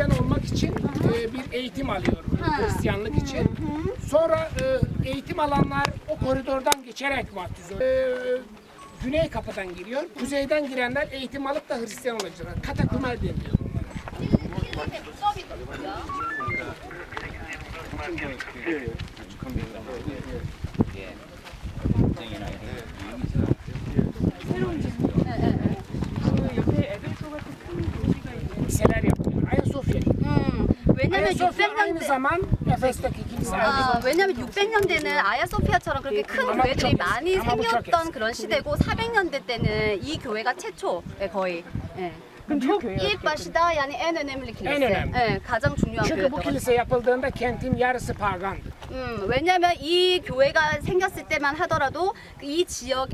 Hristiyan olmak için e, bir eğitim alıyor Hristiyanlık için. Sonra e, eğitim alanlar o koridordan geçerek vaftiz oluyor. E, güney kapıdan giriyor. Kuzeyden girenler eğitim alıp da Hristiyan olacaklar. Katakumel deniliyor bunlara. 음, 왜냐면 Ayasofya aynı 600년 zaman Efes'teki kilise. 아, 왜냐면 600년대는 아야소피아처럼 그렇게 큰 교회들이. 많이. 생겼던 그런 시대고 400년대 때는 이 교회가 최초에 거의 예. İlk başta yani en önemli kilise. En önemli. 예, 가장 중요한 Çünkü bu 교회였던 kilise yapıldığında kentin yarısı pagandı. 음, 왜냐면 이 교회가 생겼을 때만 하더라도 이 지역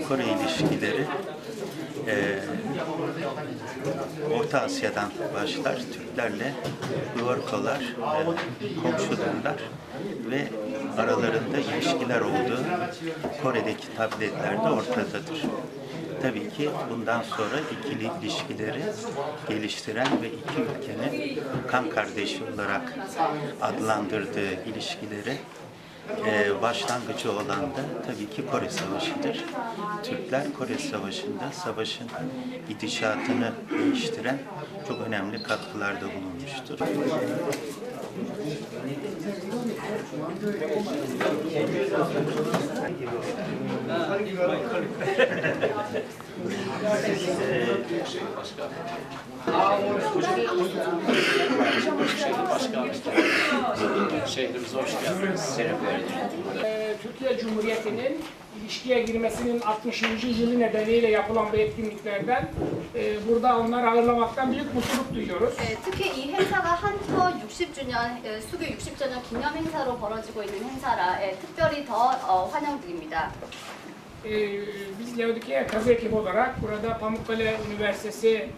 Türkiye-Kore ilişkileri eee, Orta Asya'dan başlar. Türklerle Yuvarkolar eee, komşudurlar ve aralarında ilişkiler olduğu Kore'deki tabletlerde ortadadır. Tabii ki bundan sonra ikili ilişkileri geliştiren ve iki ülkenin kan kardeşi olarak adlandırdığı ilişkileri ee, başlangıcı olan da tabii ki Kore Savaşı'dır. Türkler Kore Savaşı'nda savaşın gidişatını değiştiren çok önemli katkılarda bulunmuştur. Şehrimize hoş geldiniz. Ee, Türkiye Cumhuriyeti'nin ilişkiye girmesinin 60. yılı nedeniyle yapılan bu etkinliklerden e, burada onları ağırlamaktan büyük mutluluk duyuyoruz. 네, 특히 이 행사가 한터 60주년 에, 수교 60주년 기념 행사로 벌어지고 있는 행사라 에, 특별히 더 어, 환영드립니다. Ee, biz Laodikea kazı ekibi olarak burada Pamukkale Üniversitesi e,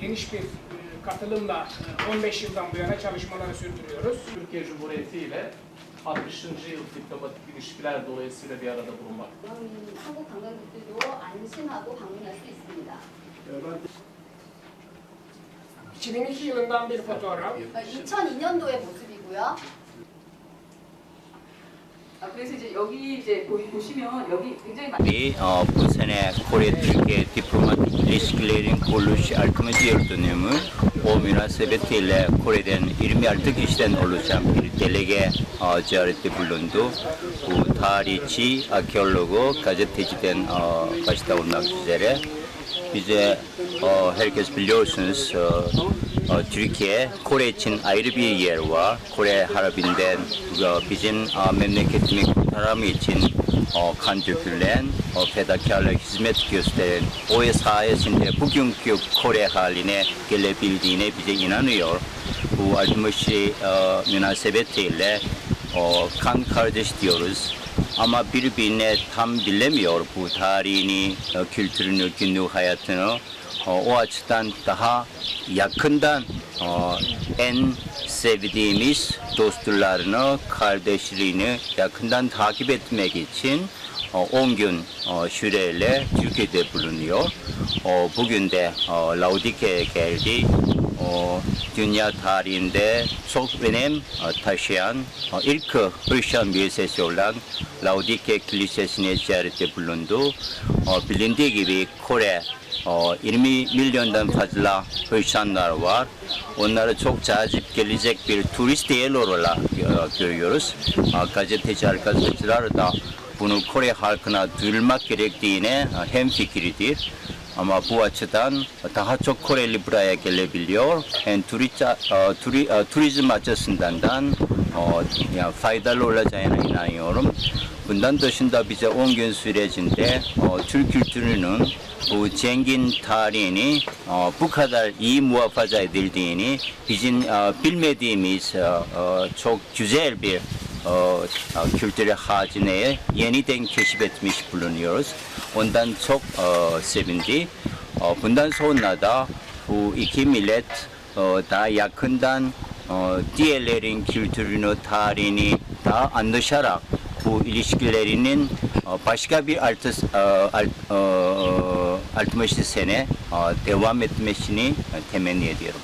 geniş bir e, katılımla e, 15 yıldan bu yana çalışmaları sürdürüyoruz. Türkiye Cumhuriyeti ile 60. yıl diplomatik ilişkiler dolayısıyla bir arada bulunmak. 음, 한국 관광객들도 안심하고 방문할 수 있습니다. 2002 yılından bir fotoğraf. 어, 2002년도의 모습이고요. 아, 그래서 이제 여기 이제 보- 보시면 여기 굉장히 많이 e, yıl dönümü o münasebetiyle Kore'den 26 kişiden oluşan bir delege e, ziyarette bulundu. Bu tarihçi, arkeologu, gazeteciden e, başta olmak üzere bize e, herkes biliyorsunuz Türkiye Kore için ayrı bir yer var. Kore Harbi'nden e, bizim e, memleketimi kurtarımı için kan dökülen, fedakarlık hizmet gösteren o sayesinde bugünkü Kore haline gelebildiğine bize inanıyor. Bu 60 e, münasebetiyle kan kardeş diyoruz. Ama birbirine tam bilemiyor bu tarihini, kültürünü, günlük hayatını. O açıdan daha yakından en sevdiğimiz dostlarını, kardeşliğini yakından takip etmek için e, 10 gün süreyle Türkiye'de bulunuyor. Bugün de e, Laodike'ye geldi. Dünya tarihinde çok önem taşıyan ilk Hristiyan Kilisesi olan Laodike Kilisesi'ne ziyarette bulundu. Bilindiği gibi Kore 20 milyondan fazla Hristiyanlar var. Onları çok cazip gelecek bir turist yer olarak e, görüyoruz. Gazeteci arkadaşlar da bunu Kore halkına duyurmak gerektiğine e, hemfikirdir. Ama bu açıdan daha çok Koreli buraya gelebiliyor. Hem turist, e, turi, e, turizm açısından da yani faydalı olacağına inanıyorum. Bundan dışında bize 10 gün sürecinde Türk kültürünün bu zengin tarihini e, bu kadar iyi muhafaza edildiğini, bizim e, bilmediğimiz e, çok güzel bir kültürel hazineyi yeniden keşfetmiş bulunuyoruz. Ondan çok sevindi. Bundan sonra da bu iki millet daha yakından diğerlerin kültürünü, tarihini daha anlaşarak bu ilişkilerinin başka bir altı, alt, 60 sene devam etmesini temenni ediyorum.